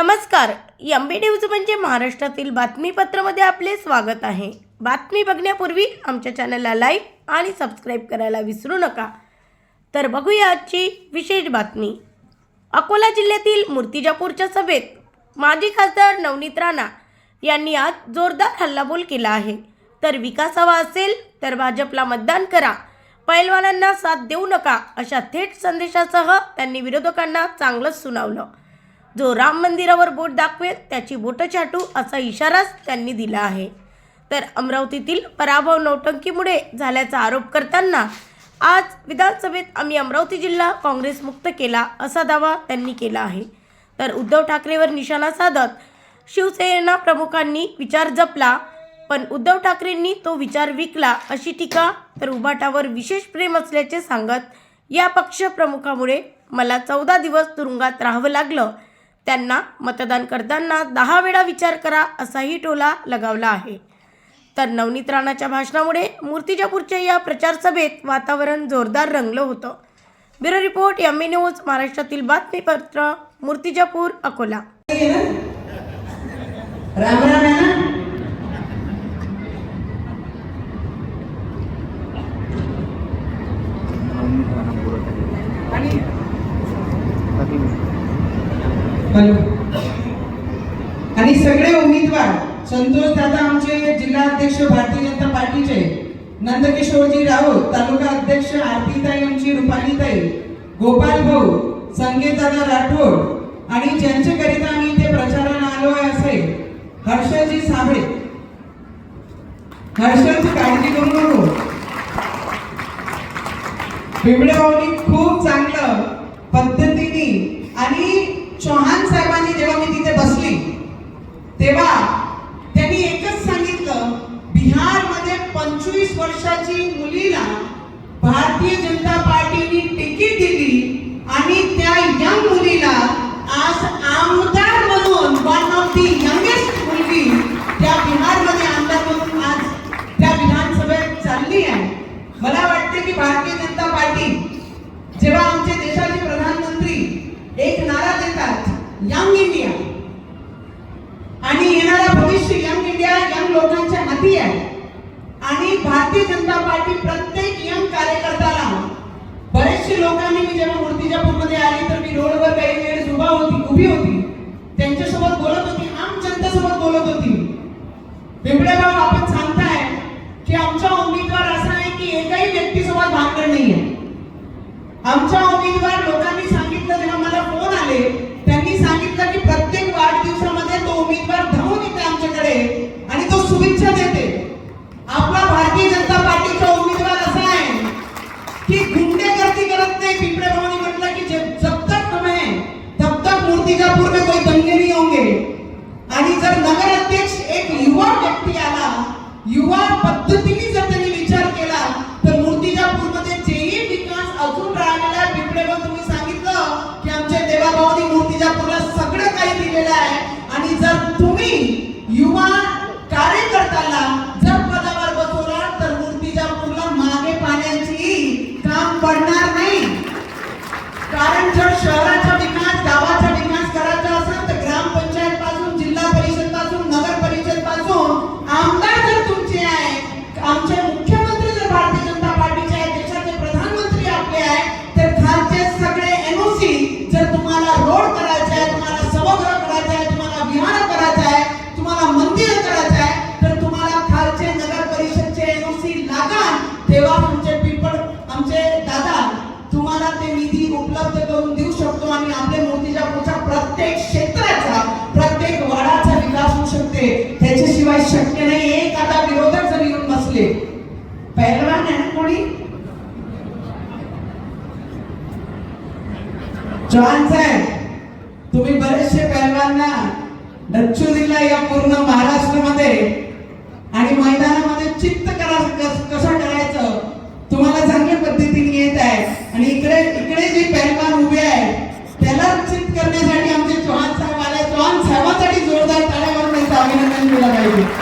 नमस्कार एम बी न्यूज म्हणजे महाराष्ट्रातील बातमीपत्रामध्ये आपले स्वागत आहे. बातमी बघण्यापूर्वी आमच्या चॅनलला लाईक आणि सबस्क्राईब करायला विसरू नका. तर बघूया आजची विशेष बातमी. अकोला जिल्ह्यातील मूर्तिजापूरच्या सभेत माजी खासदार नवनीत राणा यांनी आज जोरदार हल्लाबोल केला आहे. तर विकास हवा असेल तर भाजपला मतदान करा. पैलवानांना साथ देऊ नका अशा थेट संदेशासह त्यांनी विरोधकांना चांगलंच सुनावलं. जो राम मंदिरावर बोट दाखवेल त्याची बोटं छाटू असा इशाराच त्यांनी दिला आहे. तर अमरावतीतील पराभव नौटंकीमुळे झाल्याचा आरोप करताना आज विधानसभेत आम्ही अमरावती जिल्हा काँग्रेस मुक्त केला असा दावा त्यांनी केला आहे. तर उद्धव ठाकरेवर निशाणा साधत शिवसेना प्रमुखांनी विचार जपला पण उद्धव ठाकरेंनी तो विचार विकला अशी टीका तर उभाटावर विशेष प्रेम असल्याचे सांगत या पक्षप्रमुखामुळे मला चौदा दिवस तुरुंगात राहावं लागलं त्यांना मतदान करताना दहा वेळा विचार करा असाही टोला लगावला आहे. तर नवनीत राणाच्या भाषणामुळे मूर्तिजापूरच्या या प्रचार सभेत वातावरण जोरदार रंगलं होतं. ब्युरो रिपोर्ट एम न्यूज महाराष्ट्रातील बातमीपत्र मूर्तिजापूर अकोला राम राम आहे ना हॅलो. आणि सगळे उमेदवार संतोष दादा आमचे जिल्हा अध्यक्ष भारतीय जनता पार्टीचे नंदकिशोरजी राऊत तालुका अध्यक्ष आरतीताई आमची रुपालीताई गोपाल भाऊ संगीत दादा राठोड आणि ज्यांच्याकरिता आम्ही इथे प्रचाराला आलो आहे असे हर्षजी साबळे. हर्षची काळजी करू नको. बिबड्या खूप चांगलं पद्धतीने आणि चौहान साहेबांनी जेव्हा मी तिथे बसली तेव्हा त्यांनी एकच सांगितलं बिहारमध्ये पंचवीस वर्षाची मुलीला भारतीय जनता पार्टीने तिकीट दिली आणि त्या यंग मुलीला आज आमदार यंग इंडिया आणि येणारा भविष्य यंग इंडिया यंग लोकांच्या हाती आहे. आणि भारतीय जनता पार्टी प्रत्येक यंग कार्यकर्त्याला बरेचसे लोकांनी मी जेव्हा मूर्तिजापूरमध्ये आली तर मी रोडवर काही वेळेस उभा होती उभी होती. त्यांच्यासोबत बोलत होती आम जनतेसोबत बोलत होती. पिंपळे भाऊ आपण सांगताय की आमचा उमेदवार असा आहे की एकाही व्यक्तीसोबत भांडण नाही आहे आमच्या उमेदवार लोकांनी सांगितलं जेव्हा मला फोन आले शुभेच्छा देते. आपला भारतीय जनता पार्टीचा उमेदवार असा आहे की गुंडेगर्दी करत नाही. पिंपरे भाऊनी म्हटलं की जब तक हम तब तक मूर्तिजापुर में कोई दंगे नहीं होंगे आणि जर नगर तुम्हाला मंदिर करायचं आहे तर तुम्हाला खालचे नगर परिषदचे एनओसी लागाल तेव्हा आमचे पीपल आमचे दादा तुम्हाला ते निधी उपलब्ध करून देऊ शकतो आणि आपल्या मूर्तिजापूरच्या प्रत्येक क्षेत्राचा प्रत्येक वाडाचा विकास होऊ शकते. त्याच्याशिवाय शक्य नाही एक आता विरोधक जर येऊन बसले. पहिलवान आहे ना कोणी? चव्हाण साहेब तुम्ही बरेचसे पहिलवांना डच्चू जिल्हा या पूर्ण महाराष्ट्रामध्ये आणि मैदानामध्ये चित्त करा कसं करायचं तुम्हाला चांगल्या पद्धतीने येत आहे. आणि इकडे इकडे जे पहलवान उभे आहे त्याला चित करण्यासाठी आमचे चव्हाण साहेब आले. चव्हाण साहेबांसाठी जोरदार ताळ्या अभिनंदन केलं पाहिजे.